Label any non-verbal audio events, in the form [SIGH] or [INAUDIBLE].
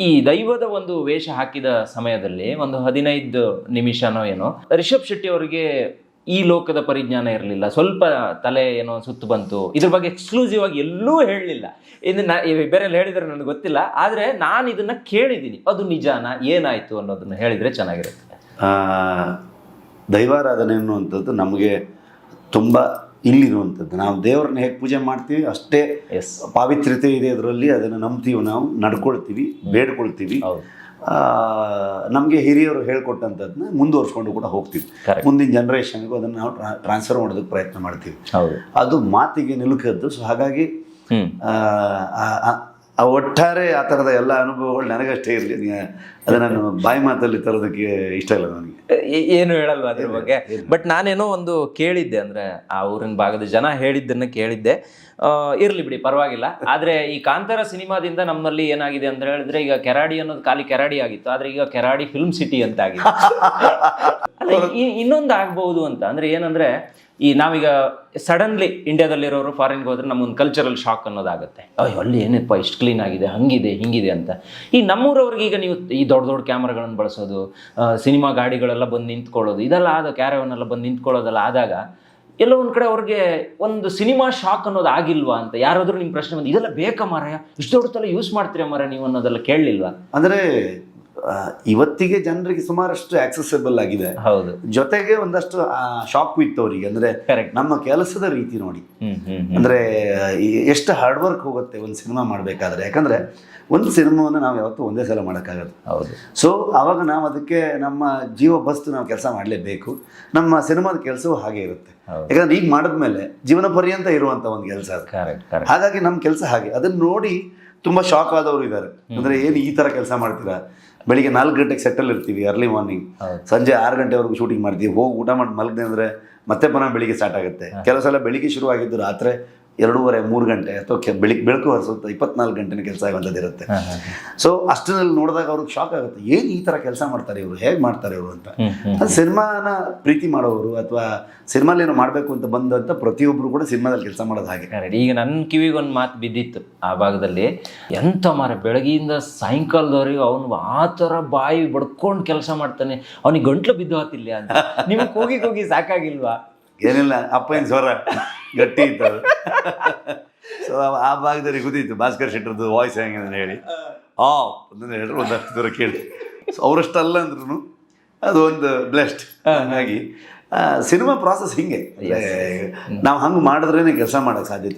ಈ ದೈವದ ಒಂದು ವೇಷ ಹಾಕಿದ ಸಮಯದಲ್ಲಿ ಒಂದು ಹದಿನೈದು ನಿಮಿಷನೋ ಏನೋ, ರಿಷಬ್ ಶೆಟ್ಟಿ ಅವರಿಗೆ ಈ ಲೋಕದ ಪರಿಜ್ಞಾನ ಇರಲಿಲ್ಲ. ಸ್ವಲ್ಪ ತಲೆ ಏನೋ ಸುತ್ತು ಬಂತು. ಇದ್ರ ಬಗ್ಗೆ ಎಕ್ಸ್ಕ್ಲೂಸಿವ್ ಆಗಿ ಎಲ್ಲೂ ಹೇಳಲಿಲ್ಲ. ಇನ್ನು ಬೇರೆಲ್ಲ ಹೇಳಿದ್ರೆ ನನಗೆ ಗೊತ್ತಿಲ್ಲ. ಆದರೆ ನಾನು ಇದನ್ನ ಕೇಳಿದ್ದೀನಿ. ಅದು ನಿಜಾನ? ಏನಾಯ್ತು ಅನ್ನೋದನ್ನ ಹೇಳಿದ್ರೆ ಚೆನ್ನಾಗಿರುತ್ತೆ. ದೈವಾರಾಧನೆ ಅನ್ನುವಂಥದ್ದು ನಮಗೆ ತುಂಬ ಇಲ್ಲಿರುವಂಥದ್ದು. ನಾವು ದೇವರನ್ನ ಹೇಗೆ ಪೂಜೆ ಮಾಡ್ತೀವಿ ಅಷ್ಟೇ ಎಸ್ ಪಾವಿತ್ರ್ಯತೆ ಇದೆ ಅದರಲ್ಲಿ ಅದನ್ನು ನಂಬ್ತೀವಿ ನಾವು ನಡ್ಕೊಳ್ತೀವಿ ಬೇಡ್ಕೊಳ್ತೀವಿ. ನಮಗೆ ಹಿರಿಯರು ಹೇಳ್ಕೊಟ್ಟಂಥದ್ದನ್ನ ಮುಂದುವರ್ಸ್ಕೊಂಡು ಕೂಡ ಹೋಗ್ತೀವಿ. ಮುಂದಿನ ಜನ್ರೇಷನ್ಗೂ ಅದನ್ನು ನಾವು ಟ್ರಾನ್ಸ್ಫರ್ ಮಾಡೋದಕ್ಕೆ ಪ್ರಯತ್ನ ಮಾಡ್ತೀವಿ. ಅದು ಮಾತಿಗೆ ನಿಲುಕದ್ದು ಸೊ ಹಾಗಾಗಿ ಆ, ಒಟ್ಟಾರೆ ಆ ಥರದ ಎಲ್ಲ ಅನುಭವಗಳು ನನಗಷ್ಟೇ ಇರಲಿ. ಅದು ನಾನು ಬಾಯಿ ಮಾತಲ್ಲಿ ತರೋದಕ್ಕೆ ಇಷ್ಟ ಇಲ್ಲ ನನಗೆ. ಏನು ಹೇಳಲ್ವ ಅದ್ರ ಬಗ್ಗೆ? ಬಟ್ ನಾನೇನೋ ಒಂದು ಕೇಳಿದ್ದೆ ಅಂದರೆ ಆ ಊರಿನ ಭಾಗದ ಜನ ಹೇಳಿದ್ದನ್ನು ಕೇಳಿದ್ದೆ. ಇರಲಿ ಬಿಡಿ ಪರವಾಗಿಲ್ಲ. ಆದರೆ ಈ ಕಾಂತಾರ ಸಿನಿಮಾದಿಂದ ನಮ್ಮಲ್ಲಿ ಏನಾಗಿದೆ ಅಂತ ಹೇಳಿದ್ರೆ ಈಗ ಕೆರಾಡಿ ಅನ್ನೋದು ಖಾಲಿ ಕೆರಾಡಿ ಆಗಿತ್ತು ಆದ್ರೆ ಈಗ ಕೆರಾಡಿ ಫಿಲ್ಮ್ ಸಿಟಿ ಅಂತ ಆಗಿದೆ [LAUGHS] ಅಲ್ಲ ಇನ್ನೊಂದು ಆಗ್ಬಹುದು ಅಂತ. ಅಂದರೆ ಏನಂದ್ರೆ ಈ ನಾವೀಗ ಸಡನ್ಲಿ ಇಂಡಿಯಾದಲ್ಲಿರೋರು ಫಾರಿನ್ಗೆ ಹೋದ್ರೆ ನಮ್ಮೊಂದು ಕಲ್ಚರಲ್ ಶಾಕ್ ಅನ್ನೋದಾಗುತ್ತೆ. ಅಯ್ಯೋ ಅಲ್ಲಿ ಏನಪ್ಪ ಇಷ್ಟು ಕ್ಲೀನ್ ಆಗಿದೆ, ಹಂಗಿದೆ, ಹಿಂಗಿದೆ ಅಂತ. ಈ ನಮ್ಮೂರವ್ರಿಗೆ ಈಗ ನೀವು ಈ ದೊಡ್ಡ ದೊಡ್ಡ ಕ್ಯಾಮ್ರಾಗಳನ್ನು ಬಳಸೋದು ಸಿನಿಮಾ ಗಾಡಿಗಳೆಲ್ಲ ಬಂದು ನಿಂತ್ಕೊಳ್ಳೋದು, ಇದೆಲ್ಲ ಆದ ಕ್ಯಾರವನ್ನೆಲ್ಲ ಬಂದು ನಿಂತ್ಕೊಳ್ಳೋದೆಲ್ಲ ಆದಾಗ ಎಲ್ಲೋ ಒಂದು ಕಡೆ ಅವ್ರಿಗೆ ಒಂದು ಸಿನಿಮಾ ಶಾಕ್ ಅನ್ನೋದು ಆಗಿಲ್ವಾ ಅಂತ, ಯಾರಾದರೂ ನಿಮ್ಮ ಪ್ರಶ್ನೆ ಬಂದು, ಇದೆಲ್ಲ ಬೇಕಾ ಮಾರಾಯ? ಇಷ್ಟು ದೊಡ್ಡ ತಲೆ ಯೂಸ್ ಮಾಡ್ತೀರಾ ಮಾರ ನೀವು ಅನ್ನೋದೆಲ್ಲ ಕೇಳಲಿಲ್ವಾ? ಅಂದರೆ ಇವತ್ತಿಗೆ ಜನರಿಗೆ ಸುಮಾರಷ್ಟು ಆಕ್ಸೆಸಬಲ್ ಆಗಿದೆ. ಹೌದು. ಜೊತೆಗೆ ಒಂದಷ್ಟು ಶಾಕ್ ವಿತ್ ಅವರಿಗೆ. ಅಂದ್ರೆ ಕರೆಕ್ಟ್ ನಮ್ಮ ಕೆಲಸದ ರೀತಿ ನೋಡಿ. ಅಂದ್ರೆ ಎಷ್ಟು ಹಾರ್ಡ್ ವರ್ಕ್ ಹೋಗುತ್ತೆ ಒಂದು ಸಿನಿಮಾ ಮಾಡಬೇಕಾದ್ರೆ. ಯಾಕಂದ್ರೆ ಒಂದು ಸಿನಿಮಾವನ್ನು ನಾವು ಯಾವತ್ತೂ ಒಂದೇ ಸಲ ಮಾಡೋಕ್ಕಾಗಲ್ಲ. ಹೌದು. ಸೊ ಅವಾಗ ನಾವು ಅದಕ್ಕೆ ನಮ್ಮ ಜೀವ ಬಸ್ತು ನಾವು ಕೆಲಸ ಮಾಡಲೇಬೇಕು. ನಮ್ಮ ಸಿನಿಮಾದ ಕೆಲಸವೂ ಹಾಗೆ ಇರುತ್ತೆ. ಯಾಕಂದ್ರೆ ಈಗ ಮಾಡಿದ್ಮೇಲೆ ಜೀವನ ಪರ್ಯಂತ ಇರುವಂತ ಒಂದು ಕೆಲಸ ಹಾಗಾಗಿ ನಮ್ಮ ಕೆಲಸ ಹಾಗೆ. ಅದನ್ನ ನೋಡಿ ತುಂಬ ಶಾಕ್ ಆದವರು ಇದ್ದಾರೆ ಅಂದ್ರೆ ಏನು ಈ ತರ ಕೆಲಸ ಮಾಡ್ತೀರಾ? ಬೆಳಿಗ್ಗೆ ನಾಲ್ಕು ಗಂಟೆಗೆ ಸೆಟ್ಟಲ್ಲಿ ಇರ್ತೀವಿ ಅರ್ಲಿ ಮಾರ್ನಿಂಗ್ ಸಂಜೆ ಆರು ಗಂಟೆವರೆಗೂ ಶೂಟಿಂಗ್ ಮಾಡ್ತೀವಿ. ಹೋಗಿ ಊಟ ಮಾಡಿ ಮಲಗಿದೆ ಅಂದರೆ ಮತ್ತೆ ಪುನಃ ಬೆಳಿಗ್ಗೆ ಸ್ಟಾರ್ಟ್ ಆಗುತ್ತೆ. ಕೆಲವು ಸಲ ಬೆಳಿಗ್ಗೆ ಶುರುವಾಗಿದ್ದು ರಾತ್ರಿ ಎರಡೂವರೆ ಮೂರು ಗಂಟೆ ಅಥವಾ ಕೆ ಬೆಳಿಗ್ಗೆ ಬೆಳಕು ಹರಿಸುತ್ತೆ ಇಪ್ಪತ್ನಾಲ್ಕು ಗಂಟೆನ ಕೆಲಸ ಇರುತ್ತೆ. ಸೊ ಅಷ್ಟರಲ್ಲಿ ನೋಡಿದಾಗ ಅವ್ರಿಗೆ ಶಾಕ್ ಆಗುತ್ತೆ. ಏನು ಈ ಥರ ಕೆಲಸ ಮಾಡ್ತಾರೆ ಇವರು? ಹೇಗೆ ಮಾಡ್ತಾರೆ ಇವರು ಅಂತ? ಅದು ಸಿನಿಮಾನ ಪ್ರೀತಿ ಮಾಡೋರು ಅಥವಾ ಸಿನಿಮಾಲಿ ಏನೋ ಮಾಡಬೇಕು ಅಂತ ಬಂದಂಥ ಪ್ರತಿಯೊಬ್ಬರು ಕೂಡ ಸಿನಿಮಾದಲ್ಲಿ ಕೆಲಸ ಮಾಡೋದು ಹಾಗೆ. ಈಗ ನನ್ನ ಕಿವಿಗೊಂದು ಮಾತು ಬಿದ್ದಿತ್ತು ಆ ಭಾಗದಲ್ಲಿ. ಎಂಥ ಮಾರ ಬೆಳಗ್ಗೆಯಿಂದ ಸಾಯಂಕಾಲದವರೆಗೂ ಅವನು ಆ ಥರ ಬಾಯಿ ಬಡ್ಕೊಂಡು ಕೆಲಸ ಮಾಡ್ತಾನೆ. ಅವನಿಗೆ ಗಂಟ್ಲು ಬಿದ್ದು ಹೋತಿಲ್ಲ ಅಂತ. ನಿಮಗೆ ಕೂಗಿ ಕೂಗಿ ಸಾಕಾಗಿಲ್ವಾ? ಏನಿಲ್ಲ ಅಪ್ಪ ಏನು ಸ್ವರ ಗಟ್ಟಿ ಇತ್ತು ಅದು ಸೊ ಆ ಭಾಗದಲ್ಲಿ ಗೊತ್ತಿತ್ತು ಭಾಸ್ಕರ್ ಶೆಟ್ಟರ್ದು ವಾಯ್ಸ್ ಹೆಂಗೆ ಅಂತ ಹೇಳಿ. ಆ. ಒಂದೊಂದು ಹೇಳಿದ್ರು ಹತ್ತು ದೂರ ಕೇಳಿ ಸೊ ಅವರಷ್ಟಲ್ಲ ಅಂದ್ರೂ ಅದು ಒಂದು ಬ್ಲೆಸ್ಟ್ ಹಾಗಾಗಿ ಸಿನಿಮಾ ಪ್ರಾಸೆಸ್ ಹಿಂಗೆ. ನಾವು ಹಂಗೆ ಮಾಡಿದ್ರೇ ಕೆಲಸ ಮಾಡೋಕ್ಕೆ ಸಾಧ್ಯತೆ